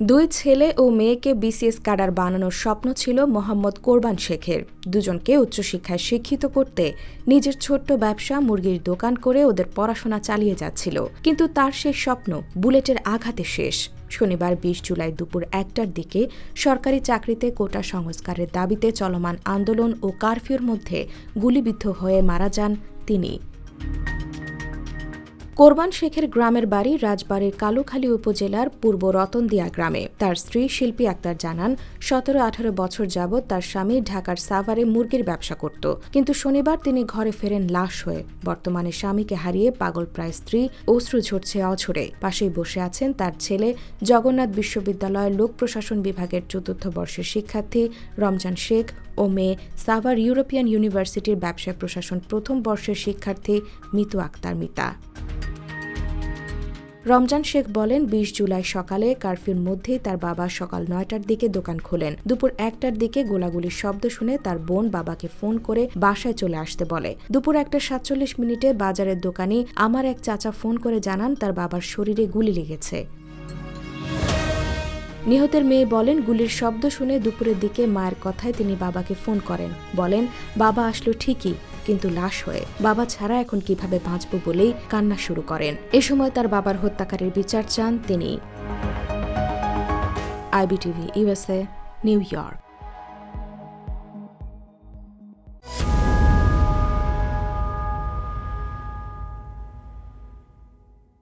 দুই ছেলে ও মেয়েকে বিসিএস ক্যাডার বানানোর স্বপ্ন ছিল মোহাম্মদ কোরবান শেখের। দুজনকে উচ্চশিক্ষায় শিক্ষিত করতে নিজের ছোট্ট ব্যবসা, মুরগির দোকান করে ওদের পড়াশোনা চালিয়ে যাচ্ছিল। কিন্তু তার সেই স্বপ্ন বুলেটের আঘাতে শেষ। শনিবার বিশ জুলাই দুপুর একটার দিকে সরকারি চাকরিতে কোটা সংস্কারের দাবিতে চলমান আন্দোলন ও কারফিউর মধ্যে গুলিবিদ্ধ হয়ে মারা যান তিনি। কোরবান শেখের গ্রামের বাড়ি রাজবাড়ির কালুখালী উপজেলার পূর্ব রতনদিয়া গ্রামে। তার স্ত্রী শিল্পী আক্তার জানান, সতেরো আঠারো বছর যাবৎ তার স্বামী ঢাকার সাভারে মুরগির ব্যবসা করত। কিন্তু শনিবার তিনি ঘরে ফেরেন লাশ হয়ে। বর্তমানে স্বামীকে হারিয়ে পাগল প্রায় স্ত্রী, অশ্রু ঝরছে অঝরে। পাশেই বসে আছেন তার ছেলে, জগন্নাথ বিশ্ববিদ্যালয়ের লোক প্রশাসন বিভাগের চতুর্থ বর্ষের শিক্ষার্থী রমজান শেখ ও মেয়ে সাভার ইউরোপিয়ান ইউনিভার্সিটির ব্যবসায় প্রশাসন প্রথম বর্ষের শিক্ষার্থী মিতু আক্তার মিতা। রমজান শেখ বলেন, বিশ জুলাই সকালে কারফিউর মধ্যেই তার বাবা সকাল নয়টার দিকে দোকান খোলেন। দুপুর একটার দিকে গোলাগুলির শব্দ শুনে তার বোন বাবাকে ফোন করে বাসায় চলে আসতে বলে। দুপুর একটা সাতচল্লিশ মিনিটে বাজারের দোকানে আমার এক চাচা ফোন করে জানান, তার বাবার শরীরে গুলি লেগেছে। নিহতের মেয়ে বলেন, গুলির শব্দ শুনে দুপুরের দিকে মায়ের কথায় তিনি বাবাকে ফোন করেন। বলেন, বাবা আসলো ঠিকই, কিন্তু লাশ হয়ে। বাবা ছাড়া এখন কীভাবে বাঁচব বলেই কান্না শুরু করেন। এ সময় তার বাবার হত্যাকারীর বিচার চান তিনি। IBTV USA New York.